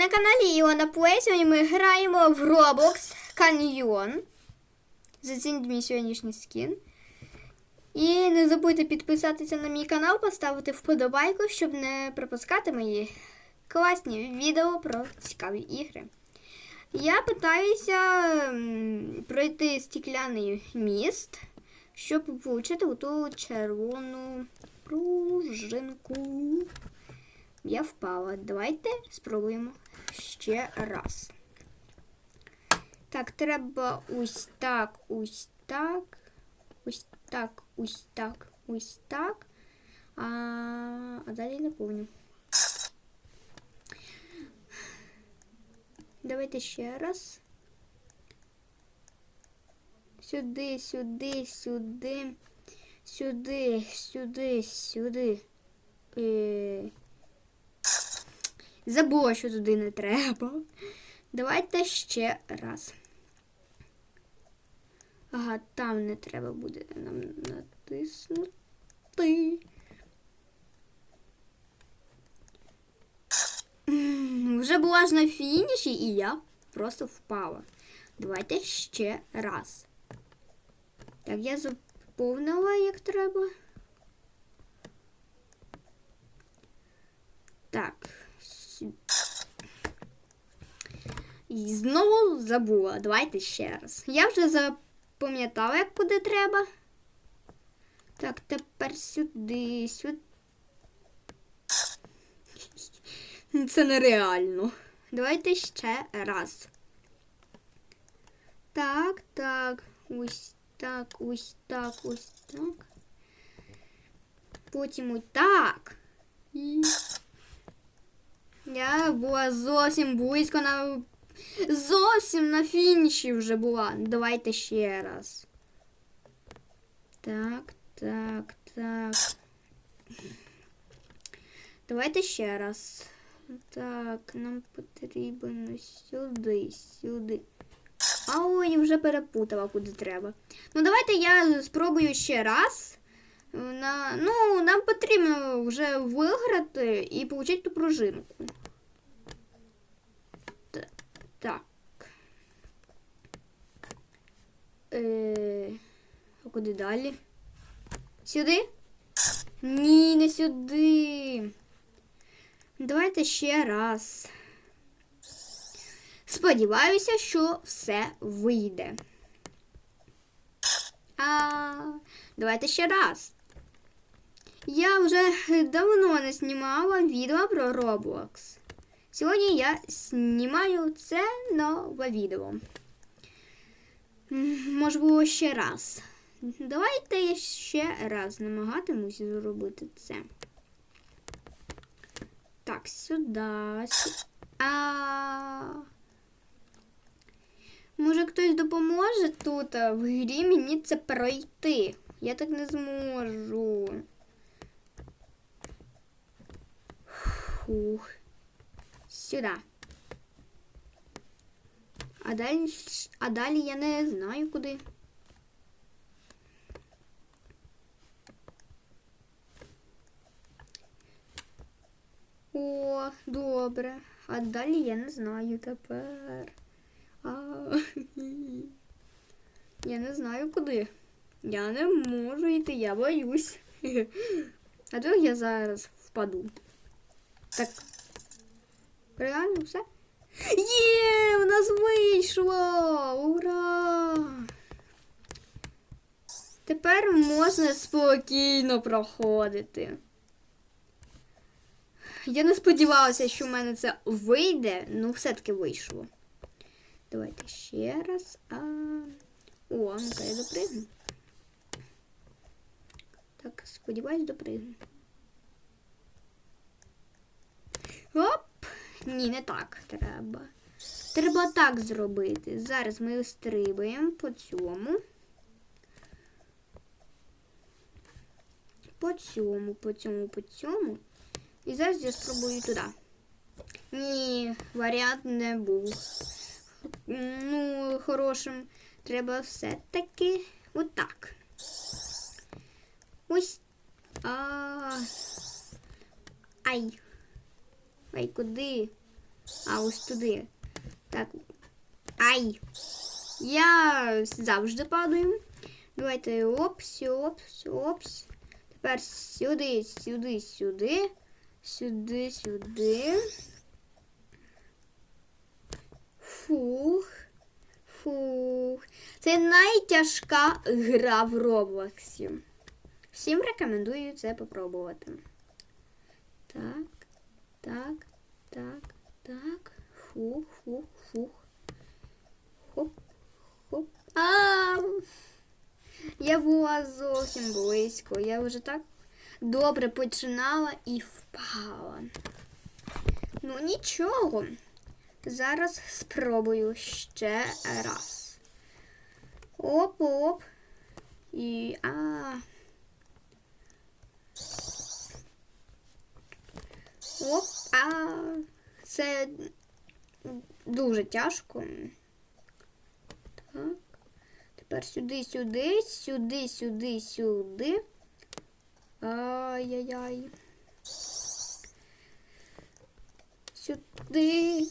на каналі Іона Плей. Сьогодні ми граємо в Roblox Canyon. Зацініть мій сьогоднішній скін. І не забудьте підписатися на мій канал, поставити вподобайку, щоб не пропускати мої класні відео про цікаві ігри. Я питаюся пройти стікляний міст, щоб отримати ту червону пружинку. Я впала. Давайте спробуємо ще раз. Так, треба ось так, ось так, ось так, ось так, ось так. А, а далі не помню. Давайте ще раз. Сюди, сюди, сюди, сюди, сюди, сюди. Е... Забула, що туди не треба. Давайте ще раз. Ага, там не треба буде нам натиснути. Вже була ж на фініші, і я просто впала. Давайте ще раз. Так, я заповнила як треба. Так. І знову забула. Давайте ще раз. Я вже запам'ятала, як куди треба. Так, тепер сюди, сюди. Це нереально. Давайте ще раз. Так, так, ось так, ось так, ось так. Потім ось так. І... Я була зовсім близько на. Зовсім на фініші вже була. Давайте ще раз. Так, так, так. Давайте ще раз. Так, нам потрібно сюди, сюди. А ой, вже перепутала, куди треба. Ну, давайте я спробую ще раз. На... Ну, нам потрібно вже виграти і отримати ту пружинку. Так. Е... А куди далі? Сюди? Ні, не сюди. Давайте ще раз. Сподіваюся, що все вийде. А, давайте ще раз. Я вже давно не знімала відео про Roblox. Сьогодні я знімаю це нове відео. М, Можливо, ще раз. Давайте я ще раз намагатимусь зробити це. Так, сюди. сю- А. Може хтось допоможе тут в грі мені це пройти. Я так не зможу. Фух. Сюди. А далі, а далі я не знаю куди. О, добре. А далі я не знаю тепер. А, я не знаю куди. Я не можу йти, я боюсь. А то я зараз впаду. Так. Реально все? Є, у нас вийшло! Ура! Тепер можна спокійно проходити. Я не сподівалася, що в мене це вийде, ну все-таки вийшло. Давайте ще раз. А... О, ну-ка я допригну. Так, сподіваюсь, допригну. Оп! Ні, не так треба. Треба так зробити. Зараз ми стрибаємо по цьому. По цьому, по цьому, по цьому. І зараз я спробую туди. Ні, варіант не був. Ну, хорошим. Треба все-таки отак. Ось. А. Ай. Ай, куди? А ось туди. Так. Ай! Я завжди падаю. Давайте опс, опс, опс. Тепер сюди, сюди, сюди. Сюди, сюди. Фух. Фух. Це найтяжка гра в Роблоксі. Всім рекомендую це попробувати. Так, так, так, так. Фух, фух, фух. Хоп, хоп. А! Я була зовсім близько. Я вже так добре починала і впала. Ну нічого. Зараз спробую ще раз. Оп-оп. І а. Оп, а. Це дуже тяжко. Так. Тепер сюди, сюди, сюди, сюди, сюди. Ай-яй-яй. Сюди.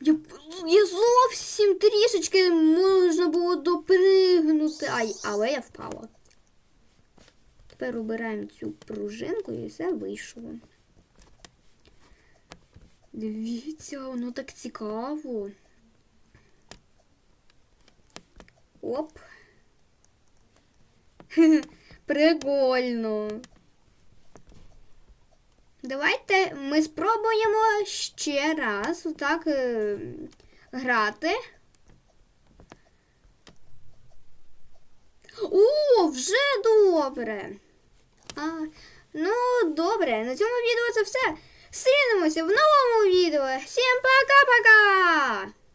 Я, я зовсім трішечки можна було допригнути. Ай, але я впала. Тепер обираємо цю пружинку і все вийшло. Дивіться, воно так цікаво. Оп. Прикольно. Давайте ми спробуємо ще раз отак е, грати. О, вже добре. А, ну, добре, на цьому відео це все. Зустрінемося в новому відео. Всім пока-пока!